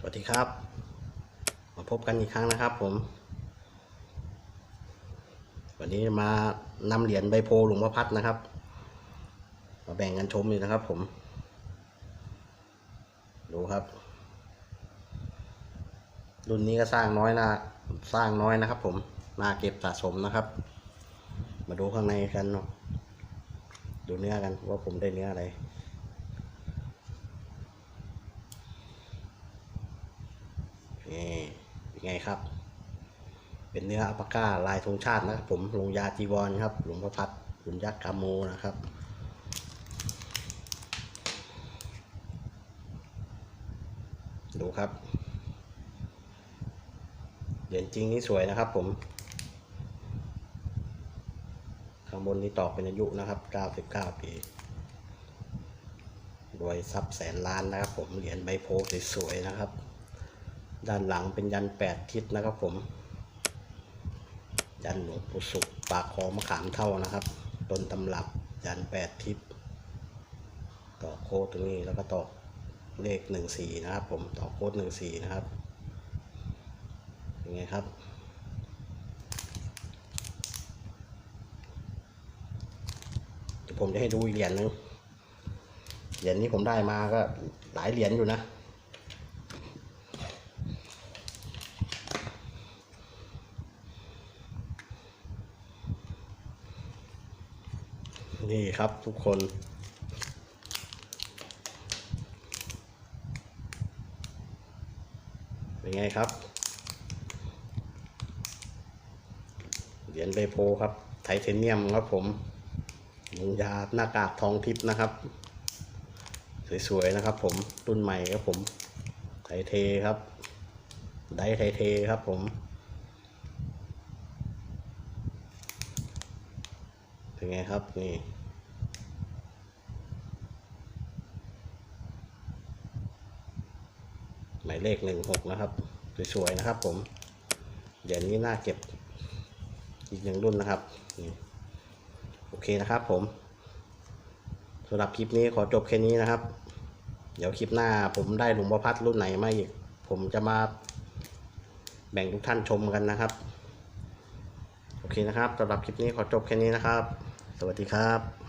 สวัสดีครับ มาพบกันอีกครั้งนะครับผม วันนี้มานำเหรียญใบโพหลวงพ่อพัดนะครับ มาแบ่งกันชมเลยนะครับผม ดูครับ รุ่นนี้ก็สร้างน้อยนะสร้างน้อยนะครับผมน่าเก็บสะสมนะครับ มาดูข้างในกันเนาะดูเนื้อกันว่าผมได้เนื้ออะไร นี่ เป็นไงครับ เป็นเนื้ออัปปาก้าลายธงชาตินะครับผมลงยาจีวรครับ หลวงพ่อพัดขุนยักษ์กาโมนะครับดูครับเหรียญจริงนี่สวยนะครับผม ข้างบนนี้ตอกเป็นอายุนะครับ 99 ปีรวยทรัพย์แสนล้านนะครับผม เหรียญใบโพธิ์สวยๆนะครับ ด้านหลังเป็นยันแปดทิศนะครับผม ยันหลวงปู่สุขปากคอมะขามเท่านะครับ ต้นตำรับยันแปดทิศต่อโค้ดตรงนี้แล้วก็ต่อเลขหนึ่งสี่นะครับ ผมต่อโค้ดหนึ่งสี่นะครับยังไงครับเดี๋ยวผมจะให้ดูอีกเหรียญหนึงเหรียญนี้ผมได้มาก็หลายเหรียญอยู่นะ นี่ครับทุกคน เป็นไงครับ เหรียญใบโพครับ ไทเทเนียมครับผมลงยาหน้ากากทองทิพย์นะครับ สวยๆนะครับผม รุ่นใหม่ครับผม ไทเทครับ ไดไทเทครับผมเป็นไงครับ นี่ หมายเลขหนึ่งหกนะครับ สวยๆนะครับผมเดี๋ยวนี้น่าเก็บอีกหนึ่งรุ่นนะครับ โอเคนะครับผมสำหรับคลิปนี้ขอจบแค่นี้นะครับ เดี๋ยวคลิปหน้าผมได้หลวงพ่อพัดรุ่นไหนมาอีก ผมจะมาแบ่งทุกท่านชมกันนะครับ โอเคนะครับสำหรับคลิปนี้ขอจบแค่นี้นะครับ สวัสดีครับ